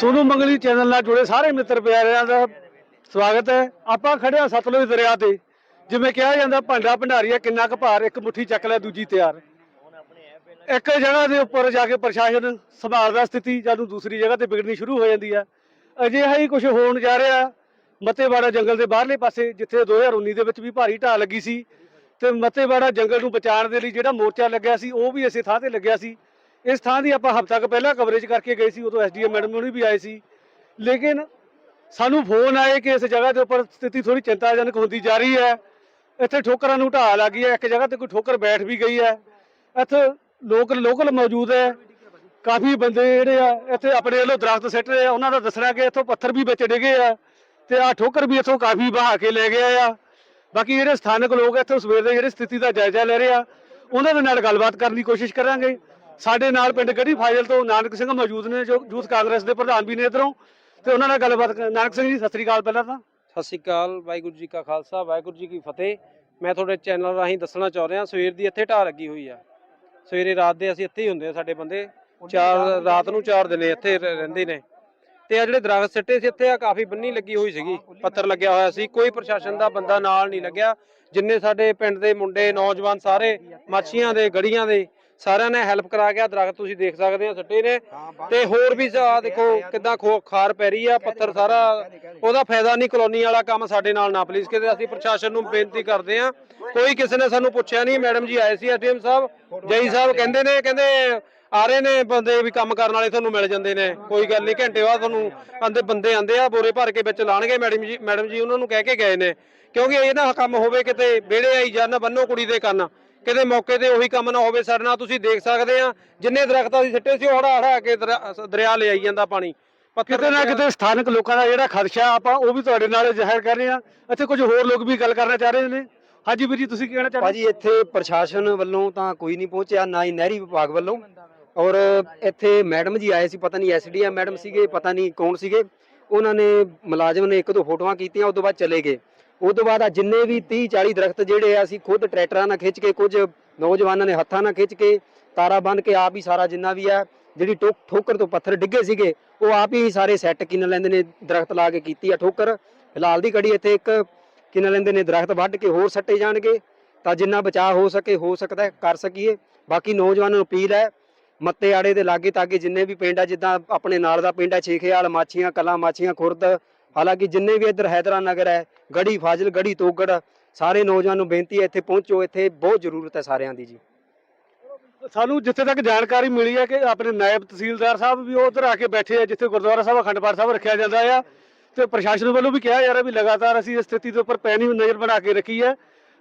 ਸੋਨੂ ਮੰਗਲੀ channel ਨਾਲ ਜੁੜੇ ਸਾਰੇ ਮਿੱਤਰ ਪਿਆਰਿਆਂ ਦਾ ਸਵਾਗਤ ਹੈ। ਆਪਾਂ ਖੜਿਆ ਸਤਲੁਜ ਦਰਿਆ ਤੇ, ਜਿਵੇਂ ਕਿਹਾ ਜਾਂਦਾ, ਭਾਂਡਾ ਭੰਡਾਰੀਆ ਕਿੰਨਾ ਕੁ ਭਾਰ, ਇੱਕ ਮੁੱਠੀ ਚੱਕ ਲੈ ਦੂਜੀ ਤਿਆਰ। ਇੱਕ ਜਗ੍ਹਾ ਦੇ ਉੱਪਰ ਜਾ ਕੇ ਪ੍ਰਸ਼ਾਸਨ ਸੰਭਾਲਦਾ ਸਥਿਤੀ, ਜਦੋਂ ਦੂਸਰੀ ਜਗ੍ਹਾ ਤੇ ਵਿਗੜਨੀ ਸ਼ੁਰੂ ਹੋ ਜਾਂਦੀ ਹੈ ਅਜਿਹਾ ਹੀ ਕੁਝ ਹੋਣ ਜਾ ਰਿਹਾ, ਮਤੇਵਾੜਾ ਜੰਗਲ ਦੇ ਬਾਹਰਲੇ ਪਾਸੇ, ਜਿੱਥੇ 2019 ਦੇ ਵਿੱਚ ਵੀ ਭਾਰੀ ਢਾਹ ਲੱਗੀ ਸੀ। ਤੇ ਮਤੇਵਾੜਾ ਜੰਗਲ ਨੂੰ ਬਚਾਉਣ ਦੇ ਲਈ ਜਿਹੜਾ ਮੋਰਚਾ ਲੱਗਿਆ ਸੀ, ਉਹ ਵੀ ਇਸੇ ਥਾਂ ਤੇ ਲੱਗਿਆ ਸੀ। ਇਸ ਥਾਂ ਦੀ ਆਪਾਂ ਹਫ਼ਤਾ ਕੁ ਪਹਿਲਾਂ ਕਵਰੇਜ ਕਰਕੇ ਗਏ ਸੀ, ਉਦੋਂ ਐਸਡੀਐਮ ਮੈਡਮ ਨੂੰ ਵੀ ਆਏ ਸੀ। ਲੇਕਿਨ ਸਾਨੂੰ ਫੋਨ ਆਏ ਕਿ ਇਸ ਜਗ੍ਹਾ ਦੇ ਉੱਪਰ ਸਥਿਤੀ ਥੋੜੀ ਚਿੰਤਾਜਨਕ ਹੁੰਦੀ ਜਾ ਰਹੀ ਹੈ। ਇੱਥੇ ਠੋਕਰਾਂ ਨੂੰ ਢਾਹ ਲੱਗੀ ਹੈ, ਇੱਕ ਜਗ੍ਹਾ ਤੇ ਕੋਈ ਠੋਕਰ ਬੈਠ ਵੀ ਗਈ ਹੈ। ਇੱਥੇ ਲੋਕ ਲੋਕਲ ਮੌਜੂਦ ਹੈ। ਕਾਫੀ ਬੰਦੇ ਜਿਹੜੇ ਆ, ਇੱਥੇ ਆਪਣੇ ਵੱਲੋਂ ਦਰਖਤ ਸਿੱਟ ਰਹੇ ਆ। ਉਹਨਾਂ ਦਾ ਦੱਸਣਾ ਕਿ ਇੱਥੋਂ ਪੱਥਰ ਵੀ ਵਿੱਚ ਡਿੱਗੇ ਆ ਤੇ ਆ ਠੋਕਰ ਵੀ ਇੱਥੋਂ ਕਾਫੀ ਬਹਾ ਕੇ ਲੈ ਗਏ ਆ। ਬਾਕੀ ਜਿਹੜੇ ਸਥਾਨਕ ਲੋਕ ਇੱਥੋਂ ਸਵੇਰ ਦੇ ਜਿਹੜੇ ਸਥਿਤੀ ਦਾ ਜਾਇਜ਼ਾ ਲੈ ਰਹੇ ਆ, ਉਹਨਾਂ ਦੇ ਨਾਲ ਗੱਲਬਾਤ ਕਰਨ ਦੀ ਕੋਸ਼ਿਸ਼ ਕਰਾਂਗੇ। ਸਾਡੇ ਨਾਲ ਪਿੰਡ ਗੜੀ ਫਾਜ਼ਲ ਤੋਂ ਨਾਨਕ ਸਿੰਘ ਮੌਜੂਦ ਨੇ, ਜੋ ਯੂਥ ਕਾਂਗਰਸ ਦੇ ਪ੍ਰਧਾਨ ਵੀ ਨੇ ਇੱਧਰੋਂ। ਤੇ ਉਹਨਾਂ ਨਾਲ ਗੱਲਬਾਤ ਕਰ- ਨਾਨਕ ਸਿੰਘ ਜੀ, ਸਤਿ ਸ੍ਰੀ ਅਕਾਲ ਪਹਿਲਾਂ ਤਾਂ। ਸਤਿ ਸ਼੍ਰੀ ਅਕਾਲ, ਵਾਹਿਗੁਰੂ ਜੀ ਕਾ ਖਾਲਸਾ, ਵਾਹਿਗੁਰੂ ਜੀ ਕੀ ਫਤਿਹ। ਮੈਂ ਤੁਹਾਡੇ ਚੈਨਲ ਰਾਹੀਂ ਦੱਸਣਾ ਚਾਹ ਰਿਹਾ, ਸਵੇਰ ਦੀ ਇੱਥੇ ਢਾਹ ਲੱਗੀ ਹੋਈ ਆ। ਸਵੇਰੇ ਰਾਤ ਦੇ ਅਸੀਂ ਇੱਥੇ ਹੀ ਹੁੰਦੇ ਆ ਸਾਡੇ ਬੰਦੇ। ਚਾਰ, ਰਾਤ ਨੂੰ ਚਾਰ ਦਿਨੇ ਇੱਥੇ ਰ- ਰਹਿੰਦੇ ਨੇ। ਤੇ ਆ ਜਿਹੜੇ ਦਰਖਤ ਸਿੱਟੇ ਸੀ, ਇੱਥੇ ਆ ਕਾਫੀ ਬੰਨੀ ਲੱਗੀ ਹੋਈ ਸੀਗੀ। ਪੱਤਰ ਲੱਗਿਆ ਹੋਇਆ ਸੀ, ਕੋਈ ਪ੍ਰਸ਼ਾਸਨ ਦਾ ਬੰਦਾ ਨਾਲ ਨਹੀਂ ਲੱਗਿਆ। ਜਿੰਨੇ ਸਾਡੇ ਪਿੰਡ ਦੇ ਮੁੰਡੇ, ਨੌਜਵਾਨ ਸਾਰੇ, ਮਾਛੀਆਂ ਦੇ, ਗੜੀਆਂ ਦੇ ਸਾਰਿਆਂ ਨੇ ਹੈਲਪ ਕਰਾ ਗਿਆ ਦਰਖਤ ਤੁਸੀਂ ਦੇਖ ਸਕਦੇ ਆ ਸਿੱਟੇ ਨੇ। ਤੇ ਹੋਰ ਵੀ ਆ ਦੇਖੋ ਕਿਦਾਂ ਖਾਰ ਪੈ ਰਹੀ ਆ ਪੱਥਰ ਸਾਰਾ। ਉਹਦਾ ਫਾਇਦਾ ਨਹੀਂ ਕਲੋਨੀ ਵਾਲਾ ਕੰਮ ਸਾਡੇ ਨਾਲ ਨਾ ਪਲੀਜ਼ ਕਿਤੇ ਅਸੀਂ ਪ੍ਰਸ਼ਾਸਨ ਨੂੰ ਬੇਨਤੀ ਕਰਦੇ ਆ ਕੋਈ ਕਿਸੇ ਨੇ ਸਾਨੂੰ ਪੁੱਛਿਆ ਨਹੀਂ ਮੈਡਮ ਜੀ ਆਏ ਸੀ ਐਸਡੀਐਮ ਸਾਹਿਬ ਜਈ ਸਾਹਿਬ ਕਹਿੰਦੇ ਨੇ ਕਹਿੰਦੇ ਆ ਰਹੇ ਨੇ ਬੰਦੇ ਵੀ ਕੰਮ ਕਰਨ ਵਾਲੇ ਤੁਹਾਨੂੰ ਮਿਲ ਜਾਂਦੇ ਨੇ। ਕੋਈ ਗੱਲ ਨਹੀਂ ਘੰਟੇ ਬਾਅਦ ਤੁਹਾਨੂੰ ਆਂਦੇ ਬੰਦੇ ਆਂਦੇ ਆ ਬੋਰੇ ਭਰ ਕੇ ਵਿੱਚ ਲਾਣਗੇ ਮੈਡਮ ਜੀ ਮੈਡਮ ਜੀ ਉਹਨਾਂ ਨੂੰ ਕਹਿ ਕੇ ਗਏ ਨੇ। ਕਿਉਂਕਿ ਇਹ ਨਾ ਕੰਮ ਹੋਵੇ ਕਿਤੇ ਵਿਹੜੇ ਆਈ ਜਾਣ ਬੰਨੋ ਕੁੜੀ ਦੇ ਕੰਨ। ਕਿਤੇ ਮੌਕੇ ਤੇ ਉਹੀ ਕੰਮ ਨਾ ਹੋਵੇ ਸਾਡੇ ਨਾਲ ਤੁਸੀਂ ਦੇਖ ਸਕਦੇ ਆ ਜਿੰਨੇ ਦਰਖਤਾਂ ਦੀ ਸਿੱਟੇ ਸੀ ਉਹ ਹੜਾ ਹੜਾ ਕੇ ਦਰਿਆ- ਦਰਿਆ ਲੈ ਆਈ ਜਾਂਦਾ ਪਾਣੀ। ਪੱਥਰ ਕਿਤੇ ਨਾ ਕਿਤੇ ਸਥਾਨਕ ਲੋਕਾਂ ਦਾ ਜਿਹੜਾ ਖਦਸ਼ਾ ਆਪਾਂ ਉਹ ਵੀ ਤੁਹਾਡੇ ਨਾਲ ਜ਼ਾਹਿਰ ਕਰ ਰਹੇ ਆ ਇੱਥੇ ਕੁਝ ਹੋਰ ਲੋਕ ਵੀ ਗੱਲ ਕਰਨਾ ਚਾਹ ਰਹੇ ਨੇ। ਹਾਂਜੀ ਵੀਰ ਜੀ ਤੁਸੀਂ ਕੀ ਕਹਿਣਾ ਚਾਹੁੰਦੇ? ਭਾਜੀ ਇੱਥੇ ਪ੍ਰਸ਼ਾਸਨ ਵੱਲੋਂ ਤਾਂ ਕੋਈ ਨਹੀਂ ਪਹੁੰਚਿਆ ਨਾ ਹੀ ਨਹਿਰੀ ਵਿਭਾਗ ਵੱਲੋਂ। ਔਰ ਇੱਥੇ ਮੈਡਮ ਜੀ ਆਏ ਸੀ ਪਤਾ ਨਹੀਂ ਐਸਡੀਐਮ ਮੈਡਮ ਸੀਗੇ ਪਤਾ ਨਹੀਂ ਕੌਣ ਸੀਗੇ। ਉਹਨਾਂ ਨੇ ਮੁਲਾਜ਼ਮ ਨੇ ਇੱਕ ਦੋ ਫੋਟੋਆਂ ਕੀਤੀਆਂ ਉਸ ਤੋਂ ਬਾਅਦ ਚਲੇ ਗਏ। ਉਸ ਤੋਂ ਬਾਅਦ ਆ ਜਿੰਨੇ ਵੀ 30 40 ਦਰਖਤ ਜਿਹੜੇ ਆ, ਅਸੀਂ ਖੁਦ ਟਰੈਕਟਰਾਂ ਨਾਲ ਖਿੱਚ ਕੇ, ਕੁਝ ਨੌਜਵਾਨਾਂ ਨੇ ਹੱਥਾਂ ਨਾਲ ਖਿੱਚ ਕੇ, ਤਾਰਾ ਬੰਨ ਕੇ ਆਪ ਹੀ ਸਾਰਾ ਜਿੰਨਾ ਵੀ ਆ, ਜਿਹੜੀ ਟੋ- ਠੋਕਰ ਤੋਂ ਪੱਥਰ ਡਿੱਗੇ ਸੀਗੇ, ਉਹ ਆਪ ਹੀ ਸਾਰੇ ਸੈੱਟ ਕਿਨ ਲੈਂਦੇ ਨੇ, ਦਰਖਤ ਲਾ ਕੇ ਕੀਤੀ ਆ ਠੋਕਰ। ਫਿਲਹਾਲ ਦੀ ਘੜੀ ਇੱਥੇ ਇੱਕ ਕਿਨ ਲੈਂਦੇ ਨੇ, ਦਰਖਤ ਵੱਢ ਕੇ ਹੋਰ ਸੱਟੇ ਜਾਣਗੇ। ਤਾਂ ਜਿੰਨਾ ਬਚਾਅ ਹੋ ਸਕੇ, ਹੋ ਸਕਦਾ ਕਰ ਸਕੀਏ। ਬਾਕੀ ਨੌਜਵਾਨਾਂ ਨੂੰ ਅਪੀਲ ਹੈ, ਮੱਤੇ ਆੜੇ ਦੇ ਲਾਗੇ ਤਾਗੇ ਜਿੰਨੇ ਵੀ ਪਿੰਡ ਆ, ਜਿੱਦਾਂ ਆਪਣੇ ਨਾਲ ਦਾ ਪਿੰਡ ਹੈ ਛੇਖੇਵਾਲ ਮਾਛੀਆਂ, ਕਲਾ ਮਾਛੀਆਂ, ਖੁਰਦ ਹਾਲਾਂਕਿ ਜਿੰਨੇ ਵੀ ਇੱਧਰ ਹੈਦਰਾ ਨਗਰ ਹੈ, ਗੜੀ, ਫਾਜ਼ਿਲ, ਗੜੀ, ਤੋਗੜ, ਸਾਰੇ ਨੌਜਵਾਨ ਨੂੰ ਬੇਨਤੀ ਹੈ ਇੱਥੇ ਪਹੁੰਚੋ, ਇੱਥੇ ਬਹੁਤ ਜ਼ਰੂਰਤ ਹੈ ਸਾਰਿਆਂ ਦੀ ਜੀ। ਸਾਨੂੰ ਜਿੱਥੇ ਤੱਕ ਜਾਣਕਾਰੀ ਮਿਲੀ ਹੈ ਕਿ ਆਪਣੇ ਨਾਇਬ ਤਹਿਸੀਲਦਾਰ ਸਾਹਿਬ ਵੀ ਉਧਰ ਆ ਕੇ ਬੈਠੇ ਆ, ਜਿੱਥੇ ਗੁਰਦੁਆਰਾ ਸਾਹਿਬ, ਅਖੰਡ ਪਾਠ ਸਾਹਿਬ ਰੱਖਿਆ ਜਾਂਦਾ ਆ, ਤੇ ਪ੍ਰਸ਼ਾਸਨ ਵੱਲੋਂ ਵੀ ਕਿਹਾ ਜਾ ਰਿਹਾ ਵੀ ਲਗਾਤਾਰ ਅਸੀਂ ਇਸ ਸਥਿਤੀ ਦੇ ਉੱਪਰ ਪੈਣੀ ਨਜ਼ਰ ਬਣਾ ਕੇ ਰੱਖੀ ਹੈ,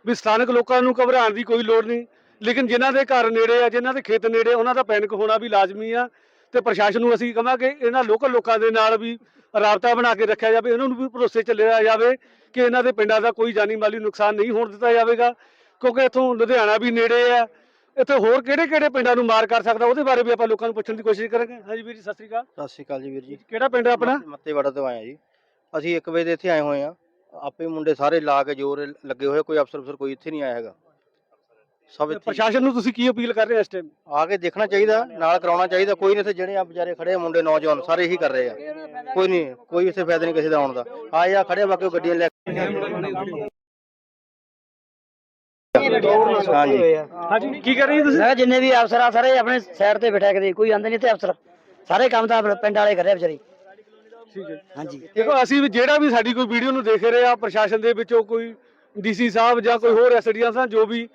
ਵੀ ਸਥਾਨਕ ਲੋਕਾਂ ਨੂੰ ਘਬਰਾਉਣ ਦੀ ਕੋਈ ਲੋੜ ਨਹੀਂ, ਲੇਕਿਨ ਜਿਨ੍ਹਾਂ ਦੇ ਘਰ ਨੇੜੇ ਆ, ਜਿਨ੍ਹਾਂ ਦੇ ਖੇਤ ਨੇੜੇ ਉਹਨਾਂ ਦਾ ਪੈਨਿਕ ਹੋਣਾ ਵੀ ਲਾਜ਼ਮੀ ਆ ਤੇ ਪ੍ਰਸ਼ਾਸਨ ਨੂੰ ਅਸੀਂ ਕਹਾਂਗੇ ਇਹਨਾਂ ਲੋਕਲ ਲੋਕਾਂ ਦੇ ਨਾਲ ਵੀ ਰਾਬਤਾ ਬਣਾ ਕੇ ਰੱਖਿਆ ਜਾਵੇ ਇਹਨਾਂ ਨੂੰ ਵੀ ਭਰੋਸੇ ਚ ਲਿਆ ਜਾਵੇ ਕਿ ਇਹਨਾਂ ਦੇ ਪਿੰਡਾਂ ਦਾ ਕੋਈ ਜਾਨੀ ਮਾਲੀ ਨੁਕਸਾਨ ਨਹੀਂ ਹੋਣ ਦਿੱਤਾ ਜਾਵੇਗਾ ਕਿਉਂਕਿ ਇੱਥੋਂ ਲੁਧਿਆਣਾ ਵੀ ਨੇੜੇ ਆ ਇੱਥੇ ਹੋਰ ਕਿਹੜੇ ਕਿਹੜੇ ਪਿੰਡਾਂ ਨੂੰ ਮਾਰ ਕਰ ਸਕਦਾ ਉਹਦੇ ਬਾਰੇ ਵੀ ਆਪਾਂ ਲੋਕਾਂ ਨੂੰ ਪੁੱਛਣ ਦੀ ਕੋਸ਼ਿਸ਼ ਕਰਾਂਗੇ। ਹਾਂਜੀ ਵੀਰ ਜੀ ਸਤਿ ਸ੍ਰੀ ਅਕਾਲ। ਸਤਿ ਸ਼੍ਰੀ ਅਕਾਲ ਜੀ ਵੀਰ ਜੀ। ਕਿਹੜਾ ਪਿੰਡ ਹੈ ਆਪਣਾ? ਮੱਤੇਵਾੜਾ ਤੋਂ ਆਏ ਆ ਜੀ। ਅਸੀਂ 1 ਵਜੇ ਦੇ ਇੱਥੇ ਆਏ ਹੋਏ ਆ। ਆਪੇ ਮੁੰਡੇ ਸਾਰੇ ਲਾ ਕੇ ਜੋਰ ਲੱਗੇ ਹੋਏ ਕੋਈ ਅਫਸਰ ਅਫਸਰ ਕੋਈ ਇੱਥੇ ਨਹੀਂ ਆਇਆ ਹੈਗਾ। ਸਭ ਇੱਥੇ ਪ੍ਰਸ਼ਾਸਨ ਨੂੰ ਤੁਸੀਂ ਕੀ ਅਪੀਲ ਕਰ ਰਹੇ ਹੋ ਇਸ ਟਾਈਮ ਆ ਕੇ ਦੇਖਣਾ ਚਾਹੀਦਾ ਨਾਲ ਕਰਾਉਣਾ ਚਾਹੀਦਾ। ਕੋਈ ਨਹੀਂ ਇੱਥੇ ਜਿਹੜੇ ਆ ਵਿਚਾਰੇ ਖੜੇ ਆ ਮੁੰਡੇ ਨੌਜਵਾਨ ਸਾਰੇ ਇਹੀ ਕਰ ਰਹੇ ਆ। ਕੋਈ ਨਹੀਂ ਕੋਈ ਇੱਥੇ ਫਾਇਦਾ ਨਹੀਂ ਕਿਸੇ ਦਾ ਆਉਣ ਦਾ। ਆਏ ਆ ਖੜੇ ਆ, ਬਾਕੀ ਗੱਡੀਆਂ ਲੈ ਕੇ ਹਾਂਜੀ। ਹਾਂਜੀ ਕੀ ਕਰ ਰਹੇ ਹੋ ਤੁਸੀਂ? ਮੈਂ ਕਿਹਾ ਜਿੰਨੇ ਵੀ ਅਫਸਰ ਆ ਸਾਰੇ ਆਪਣੇ ਸਾਈਡ ਤੇ ਬੈਠਾ ਕਦੇ ਕੋਈ ਆਂਦੇ ਨਹੀਂ ਤੇ ਅਫਸਰ। ਸਾਰੇ ਕੰਮ ਤਾਂ ਆਪਣੇ ਪਿੰਡ ਵਾਲੇ ਕਰ ਰਹੇ ਵਿਚਾਰੀ। ਠੀਕ ਹੈ। ਹਾਂਜੀ। ਦੇਖੋ ਅਸੀਂ ਵੀ ਜਿਹੜਾ ਵੀ ਸਾਡੀ ਕੋਈ ਵੀਡੀਓ ਨੂੰ ਦੇਖ ਰਿਹਾ ਪ੍ਰਸ਼ਾਸਨ ਦੇ ਵਿੱਚੋਂ ਕੋਈ ਡੀਸੀ ਸਾਹਿਬ ਜਾਂ ਕੋਈ ਹੋਰ ਐਸਡੀਐਮ ਸਾਹਿਬ ਜੋ ਵੀ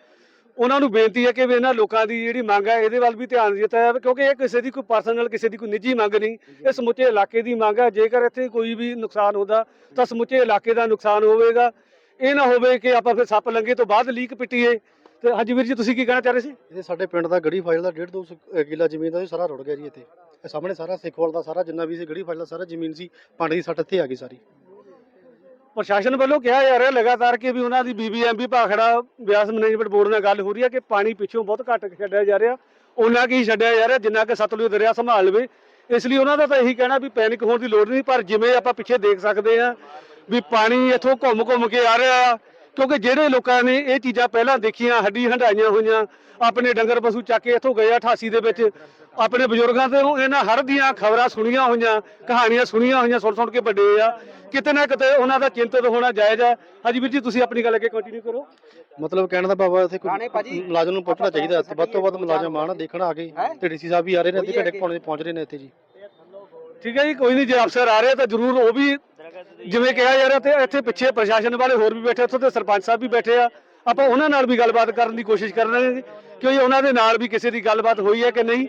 ਉਹਨਾਂ ਨੂੰ ਬੇਨਤੀ ਹੈ ਕਿ ਵੀ ਇਹਨਾਂ ਲੋਕਾਂ ਦੀ ਜਿਹੜੀ ਮੰਗ ਹੈ, ਇਹਦੇ ਵੱਲ ਵੀ ਧਿਆਨ ਦਿੱਤਾ ਜਾਵੇ, ਕਿਉਂਕਿ ਇਹ ਕਿਸੇ ਦੀ ਕੋਈ ਪਰਸਨਲ ਕਿਸੇ ਦੀ ਕੋਈ ਨਿੱਜੀ ਮੰਗ ਨਹੀਂ। ਇਹ ਸਮੁੱਚੇ ਇਲਾਕੇ ਦੀ ਮੰਗ ਹੈ, ਜੇਕਰ ਇੱਥੇ ਕੋਈ ਵੀ ਨੁਕਸਾਨ ਹੁੰਦਾ, ਤਾਂ ਸਮੁੱਚੇ ਇਲਾਕੇ ਦਾ ਨੁਕਸਾਨ ਹੋਵੇਗਾ। ਇਹ ਨਾ ਹੋਵੇ ਕਿ ਆਪਾਂ ਫਿਰ ਸੱਪ ਲੰਗੇ ਤੋਂ ਬਾਅਦ ਲੀਕ ਪਿੱਟੀਏ। ਤੇ ਹਾਂਜੀ ਵੀਰ ਜੀ, ਤੁਸੀਂ ਕੀ ਕਹਿਣਾ ਚਾਹ ਰਹੇ ਸੀ? ਇਹ ਸਾਡੇ ਪਿੰਡ ਦਾ ਗੜੀ ਫਾਈਲ ਦਾ 1.5 ਕਿੱਲਾ ਜ਼ਮੀਨ ਦਾ ਇਹ ਸਾਰਾ ਰੁੜ ਗਿਆ ਜੀ ਇੱਥੇ। ਇਹ ਸਾਹਮਣੇ ਸਾਰਾ ਸਿੱਖਵਾਲ ਦਾ ਸਾਰਾ ਜਿੰਨਾ ਵੀ ਸੀ, ਗੜੀ ਫਾਈਲ ਦਾ ਸਾਰਾ ਜ਼ਮੀਨ ਸੀ, ਪਾਣੀ ਦੀ ਸੱਟ ਇੱਥੇ ਆ ਗਈ ਸਾਰੀ। ਪ੍ਰਸ਼ਾਸਨ ਵੱਲੋਂ ਕਿਹਾ ਜਾ ਰਿਹਾ ਲਗਾਤਾਰ ਕਿ ਵੀ ਉਹਨਾਂ ਦੀ BBMB Bhakra Beas management board ਨਾਲ ਗੱਲ ਹੋ ਰਹੀ ਹੈ ਕਿ ਪਾਣੀ ਪਿੱਛੋਂ ਬਹੁਤ ਘੱਟ ਛੱਡਿਆ ਜਾ ਰਿਹਾ, ਉਹਨਾਂ ਕੀ ਛੱਡਿਆ ਜਾ ਰਿਹਾ, ਜਿੰਨਾ ਕਿ ਸਤਲੁਜ ਦਰਿਆ ਸੰਭਾਲ ਲਵੇ। ਇਸ ਲਈ ਉਹਨਾਂ ਦਾ ਤਾਂ ਇਹੀ ਕਹਿਣਾ ਵੀ ਪੈਨਿਕ ਹੋਣ ਦੀ ਲੋੜ ਨਹੀਂ, ਪਰ ਜਿਵੇਂ ਆਪਾਂ ਪਿੱਛੇ ਦੇਖ ਸਕਦੇ ਹਾਂ ਵੀ ਪਾਣੀ ਇੱਥੋਂ ਘੁੰਮ ਘੁੰਮ ਕੇ ਆ ਰਿਹਾ ਕਿਉਂਕਿ ਜਿਹੜੇ ਲੋਕਾਂ ਨੇ ਇਹ ਚੀਜ਼ਾਂ ਪਹਿਲਾਂ ਦੇਖੀਆਂ ਹੱਡੀ ਹੰਡਾਈਆਂ ਹੋਈਆਂ ਆਪਣੇ ਡੰਗਰ ਪਸ਼ੂ ਚੱਕ ਕੇ ਇੱਥੋਂ ਗਏ 88 ਦੇ ਵਿੱਚ ਆਪਣੇ ਬਜ਼ੁਰਗਾਂ ਤੋਂ ਇਹਨਾਂ ਹਰ ਦੀਆਂ ਖਬਰਾਂ ਸੁਣੀਆਂ ਹੋਈਆਂ ਕਹਾਣੀਆਂ ਸੁਣੀਆਂ ਹੋਈਆਂ ਸੁਣ ਸੁਣ ਕੇ ਵੱਡੇ ਆ। ਕਿਤੇ ਨਾ ਕਿਤੇ ਉਹਨਾਂ ਦਾ ਚਿੰਤਤ ਹੋਣਾ ਜਾਇਜ਼ ਹੈ ਹਾਂਜੀ ਵੀਰ ਜੀ ਤੁਸੀਂ ਆਪਣੀ ਗੱਲ ਅੱਗੇ ਕੰਟੀਨਿਊ ਕਰੋ। ਮਤਲਬ ਕਹਿਣ ਦਾ ਭਾਵ ਹੈ ਇੱਥੇ ਕੋਈ। ਮੁਲਾਜ਼ਮ ਨੂੰ ਪੁੱਛਣਾ ਚਾਹੀਦਾ। ਇੱਥੇ ਵੱਧ ਤੋਂ ਵੱਧ ਮੁਲਾਜ਼ਮ ਆਣ ਦੇਖਣ ਆ ਕੇ। ਤੇ ਡੀਸੀ ਸਾਹਿਬ ਵੀ ਆ ਰਹੇ ਨੇ ਅੱਧੇ ਘੰਟੇ ਪਹੁੰਚ ਪਹੁੰਚ ਰਹੇ ਨੇ ਇੱਥੇ ਜੀ। ਠੀਕ ਹੈ ਜੀ ਕੋਈ ਨਹੀਂ ਜੇ ਅਫਸਰ ਆ ਰਹੇ ਤਾਂ ਜ਼ਰੂਰ ਉਹ ਵੀ ਜਿਵੇਂ ਕਿਹਾ ਜਾ ਰਿਹਾ ਤੇ ਇੱਥੇ ਪਿੱਛੇ ਪ੍ਰਸ਼ਾਸਨ ਵਾਲੇ ਹੋਰ ਵੀ ਬੈਠੇ, ਉੱਥੋਂ ਤੇ ਸਰਪੰਚ ਸਾਹਿਬ ਵੀ ਬੈਠੇ ਆ। ਆਪਾਂ ਉਹਨਾਂ ਨਾਲ ਵੀ ਗੱਲਬਾਤ ਕਰਨ ਦੀ ਕੋਸ਼ਿਸ਼ ਕਰਾਂਗੇ ਕਿ ਉਹਨਾਂ ਦੇ ਨਾਲ ਵੀ ਕਿਸੇ ਦੀ ਗੱਲਬਾਤ ਹੋਈ ਹੈ ਕਿ ਨਹੀਂ?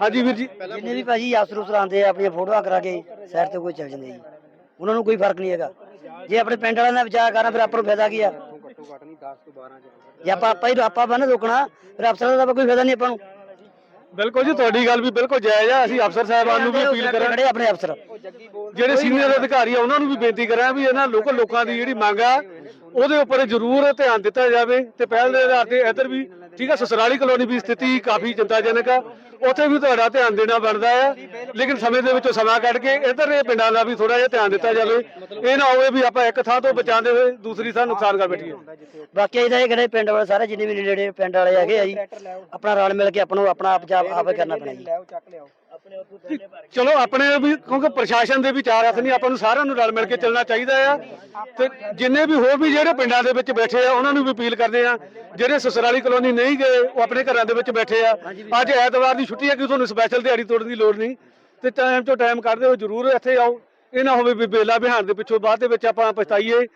ਹਾਂਜੀ ਵੀਰ ਜੀ। ਜਿੰਨੇ ਵੀ ਭਾਜੀ ਅਫਸਰ ਉਸਰ ਆ, ਆਪਣੀਆਂ ਫੋਟੋਆਂ ਕਰਾ ਕੇ ਸਾਈਡ ਤੇ ਕੋਈ ਚੱਲ ਜਾਂਦੇ ਜੀ। ਉਹਨਾਂ ਨੂੰ ਕੋਈ ਫ਼ਰਕ ਨਹੀਂ ਹੈਗਾ। ਜੇ ਆਪਣੇ ਪਿੰਡ ਵਾਲਿਆਂ ਦਾ ਵਿਚਾਰ ਕਰਾਂ ਫਿਰ ਆਪਾਂ ਨੂੰ ਫਾਇਦਾ ਕੀ ਆ? ਘੱਟੋ ਘੱਟ ਨਹੀਂ 10 ਤੋਂ 12 ਜੇ ਆਪਾਂ ਆਪਾਂ ਹੀ ਆਪਾਂ ਬੰਨ ਰੋਕਣਾ, ਫਿਰ ਅਫਸਰਾਂ ਦਾ ਕੋਈ ਫਾਇਦਾ ਨਹੀਂ ਆਪਾਂ ਨੂੰ। ਬਿਲਕੁਲ ਜੀ ਤੁਹਾਡੀ ਗੱਲ ਵੀ ਬਿਲਕੁਲ ਜਾਇਜ਼ ਆ। ਅਸੀਂ ਅਫਸਰ ਸਾਹਿਬਾਨ ਨੂੰ ਵੀ ਅਪੀਲ ਕਰਾਂਗੇ। ਖੜੇ ਆਪਣੇ ਅਫਸਰ। ਜਿਹੜੇ ਸੀਨੀਅਰ ਅਧਿਕਾਰੀ ਆ ਉਹਨਾਂ ਨੂੰ ਵੀ ਬੇਨਤੀ ਕਰਾਂ ਵੀ ਇਹਨਾਂ ਲੋਕਲ ਲੋਕਾਂ ਦੀ ਜਿਹੜੀ ਮੰਗ ਆ ਉਹਦੇ ਉੱਪਰ ਜ਼ਰੂਰ ਧਿਆਨ ਦਿੱਤਾ ਜਾਵੇ। ਤੇ ਪਹਿਲ ਦੇ ਆਧਾਰ ਤੇ ਇੱਧਰ ਵੀ ਠੀਕ ਆ, ਸਸਰਾਲੀ ਕਲੋਨੀ ਦੀ ਸਥਿਤੀ ਕਾਫੀ ਚਿੰਤਾਜਨਕ ਆ। ਉੱਥੇ ਵੀ ਤੁਹਾਡਾ ਧਿਆਨ ਦੇਣਾ ਬਣਦਾ ਆ, ਲੇਕਿਨ ਸਮੇਂ ਦੇ ਵਿੱਚੋਂ ਸਮਾਂ ਕੱਢ ਕੇ ਇੱਧਰ ਦੇ ਪਿੰਡਾਂ ਦਾ ਵੀ ਥੋੜਾ ਜਿਹਾ ਧਿਆਨ ਦਿੱਤਾ ਜਾਵੇ। ਇਹ ਨਾ ਹੋਵੇ ਵੀ ਆਪਾਂ ਇੱਕ ਥਾਂ ਤੋਂ ਬਚਾਉਂਦੇ ਹੋਏ ਦੂਸਰੀ ਥਾਂ ਨੁਕਸਾਨ ਕਰ ਬੈਠੀਏ। ਬਾਕੀ ਇਹਦਾ ਇਹ ਕਹਿੰਦੇ ਪਿੰਡ ਵਾਲੇ ਸਾਰੇ ਜਿੰਨੇ ਵੀ ਨੇੜੇ ਪਿੰਡ ਵਾਲੇ ਹੈਗੇ ਆ ਜੀ, ਆਪਣਾ ਰਲ ਮਿਲ ਕੇ ਆਪਾਂ ਆਪਣਾ ਆਪ ਜਾਪ ਆਪੇ ਕਰਨਾ ਪੈਣਾ ਜੀ। ਚਲੋ ਆਪਣੇ ਵੀ ਕਿਉਂਕਿ ਪ੍ਰਸ਼ਾਸਨ ਦੇ ਵੀ ਚਾਰ ਹੱਥ ਨਹੀਂ ਆਪਾਂ ਨੂੰ ਸਾਰਿਆਂ ਨੂੰ ਰਲ ਮਿਲ ਕੇ ਚੱਲਣਾ ਚਾਹੀਦਾ ਆ। ਤੇ ਜਿੰਨੇ ਵੀ ਹੋਰ ਵੀ ਜਿਹੜੇ ਪਿੰਡਾਂ ਦੇ ਵਿੱਚ ਬੈਠੇ ਆ ਉਹਨਾਂ ਨੂੰ ਵੀ ਅਪੀਲ ਕਰਦੇ ਆ ਜਿਹੜੇ ਸਸਰਾਲੀ ਕਲੋਨੀ ਨਹੀਂ ਗਏ ਉਹ ਆਪਣੇ ਘਰਾਂ ਦੇ ਵਿੱਚ ਬੈਠੇ ਆ। ਅੱਜ ਐਤਵਾਰ ਦੀ ਛੁੱਟੀ ਹੈ ਕਿ ਤੁਹਾਨੂੰ ਸਪੈਸ਼ਲ ਦਿਹਾੜੀ ਤੋੜਨ ਦੀ ਲੋੜ ਨਹੀਂ। ਤੇ ਟਾਈਮ ਤੋਂ ਟਾਈਮ ਕੱਢਦੇ ਹੋ ਜਰੂਰ ਇੱਥੇ ਆਓ। ਇਹ ਨਾ ਹੋਵੇ ਵੀ ਬੇਲਾ ਬਿਹਾਨ ਦੇ ਪਿੱਛੋਂ ਬਾਅਦ ਦੇ ਵਿੱਚ ਆਪਾਂ ਪਛਤਾਈਏ।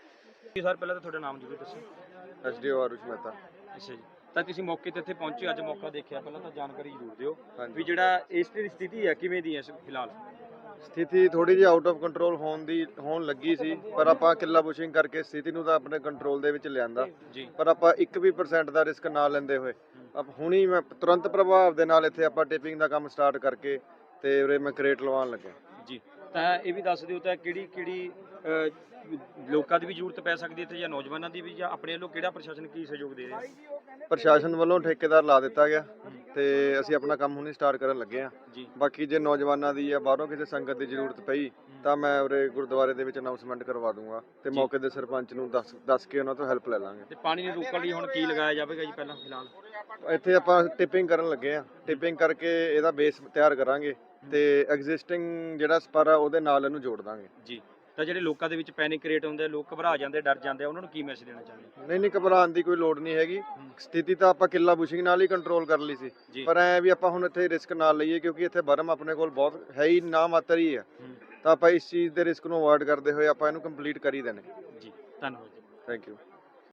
ਸਰ ਪਹਿਲਾਂ ਤਾਂ ਤੁਹਾਡਾ ਨਾਮ ਜ਼ਰੂਰ ਦੱਸੋ। ਐਸਡੀਓ ਆਰੁਸ਼ ਮਹਿਤਾ। ਅੱਛਾ ਜੀ। ਤਾਂ ਤੁਸੀਂ ਮੌਕੇ ਤੇ ਇੱਥੇ ਪਹੁੰਚੇ ਅੱਜ ਮੌਕਾ ਦੇਖਿਆ। ਪਹਿਲਾਂ ਤਾਂ ਜਾਣਕਾਰੀ ਜ਼ਰੂਰ ਦਿਓ। ਵੀ ਜਿਹੜਾ ਇਸ ਦੀ ਸਥਿਤੀ ਹੈ ਕਿਵੇਂ ਦੀ ਹੈ ਇਸ ਫਿਲਹਾਲ? ਸਥਿਤੀ ਥੋੜੀ ਜਿਹੀ ਆਊਟ ਆਫ ਕੰਟਰੋਲ ਹੋਣ ਦੀ ਹੋਣ ਲੱਗੀ ਸੀ ਪਰ ਆਪਾਂ ਕਿੱਲਾ ਬੁਸ਼ਿੰਗ ਕਰਕੇ ਸਥਿਤੀ ਨੂੰ ਤਾਂ ਆਪਣੇ ਕੰਟਰੋਲ ਦੇ ਵਿੱਚ ਲਿਆਂਦਾ। ਪਰ ਆਪਾਂ 1 ਵੀ percent ਦਾ ਰਿਸਕ ਨਾ ਲੈਂਦੇ ਹੋਏ। ਆਪ ਹੁਣੀ ਮੈਂ ਤੁਰੰਤ ਪ੍ਰਭਾਵ ਦੇ ਨਾਲ ਇੱਥੇ ਆਪਾਂ ਟਿਪਿੰਗ ਦਾ ਕੰਮ ਸਟਾਰਟ ਕਰਕੇ ਤੇ ਉਰੇ ਮੈਂ ਕ੍ਰੇਟ ਲਵਾਉਣ ਲੱਗਿਆ। ਜੀ। ਤਾਂ ਇਹ ਵੀ ਦੱਸ ਦਿਓ ਤਾਂ ਕਿਹੜੀ ਕਿਹੜੀ ਲੋਕਾਂ ਦੀ ਵੀ ਜ਼ਰੂਰਤ ਪੈ ਸਕਦੀ ਹੈ ਇੱਥੇ ਜਾਂ ਨੌਜਵਾਨਾਂ ਦੀ ਵੀ ਜਾਂ ਆਪਣੇ ਵੱਲੋਂ ਕਿਹੜਾ ਪ੍ਰਸ਼ਾਸਨ ਕੀ ਸਹਿਯੋਗ ਦੇ ਰਿਹਾ ਪ੍ਰਸ਼ਾਸਨ ਵੱਲੋਂ ਠੇਕੇਦਾਰ ਲਾ ਦਿੱਤਾ ਗਿਆ ਤੇ ਅਸੀਂ ਆਪਣਾ ਕੰਮ ਹੁਣੀ ਸਟਾਰਟ ਕਰਨ ਲੱਗੇ ਆ ਬਾਕੀ ਜੇ ਨੌਜਵਾਨਾਂ ਦੀ ਜਾਂ ਬਾਹਰੋਂ ਕਿਸੇ ਸੰਗਤ ਦੀ ਜ਼ਰੂਰਤ ਪਈ ਤਾਂ ਮੈਂ ਉਰੇ ਗੁਰਦੁਆਰੇ ਦੇ ਵਿੱਚ ਅਨਾਉਂਸਮੈਂਟ ਕਰਵਾ ਦੂੰਗਾ ਤੇ। ਮੌਕੇ ਦੇ ਸਰਪੰਚ ਨੂੰ ਦੱਸ ਦੱਸ ਕੇ ਉਹਨਾਂ ਤੋਂ ਹੈਲਪ ਲੈ ਲਾਂਗੇ। ਤੇ ਪਾਣੀ ਨੂੰ ਰੋਕਣ ਲਈ ਹੁਣ ਕੀ ਲਗਾਇਆ ਜਾਵੇਗਾ ਜੀ ਪਹਿਲਾਂ ਫਿਲਹਾਲ? ਇੱਥੇ ਆਪਾਂ ਟਿਪਿੰਗ ਕਰਨ ਲੱਗੇ ਆ ਟਿਪਿੰਗ ਕਰਕੇ ਇਹਦਾ ਬੇਸ ਤਿਆਰ ਕਰਾਂਗੇ। ਤੇ ਐਗਜ਼ਿਸਟਿੰਗ ਜਿਹੜਾ ਸਪਰ ਆ ਉਹਦੇ ਨਾਲ ਇਹਨੂੰ ਜੋੜ ਦਾਂਗੇ। ਜੀ। ਤਾਂ ਜਿਹੜੇ ਲੋਕਾਂ ਦੇ ਵਿੱਚ ਪੈਨਿਕ ਕ੍ਰੀਏਟ ਹੁੰਦੇ ਆ, ਲੋਕ ਘਬਰਾ ਜਾਂਦੇ ਡਰ ਜਾਂਦੇ ਆ ਉਹਨਾਂ ਨੂੰ ਕੀ ਮੈਸੇਜ ਦੇਣਾ ਚਾਹੁੰਦੇ? ਨਹੀਂ ਨਹੀਂ ਘਬਰਾਉਣ ਦੀ ਕੋਈ ਲੋੜ ਨਹੀਂ ਹੈਗੀ। ਸਥਿਤੀ ਤਾਂ ਆਪਾਂ ਕਿੱਲਾ ਬੁਸ਼ਿੰਗ ਨਾਲ ਹੀ ਕੰਟਰੋਲ ਕਰ ਲਈ ਸੀ। ਪਰ ਐ ਵੀ ਆਪਾਂ ਹੁਣ ਇੱਥੇ ਰਿਸਕ ਨਾਲ ਲਈਏ ਕਿਉਂਕਿ ਇੱਥੇ ਬਰਮ ਆਪਣੇ ਕੋਲ ਬਹੁਤ ਹੈ ਹੀ ਨਾ ਮਾਤਰ ਹੀ ਹੈ। ਤਾਂ ਆਪਾਂ ਇਸ ਚੀਜ਼ ਦੇ ਰਿਸਕ ਨੂੰ ਅਵੋਇਡ ਕਰਦੇ ਹੋਏ ਆਪਾਂ ਇਹਨੂੰ ਕੰਪਲੀਟ ਕਰ ਹੀ ਦੇਣੇ। ਜੀ। ਧੰਨਵਾਦ ਥੈਂਕ ਯੂ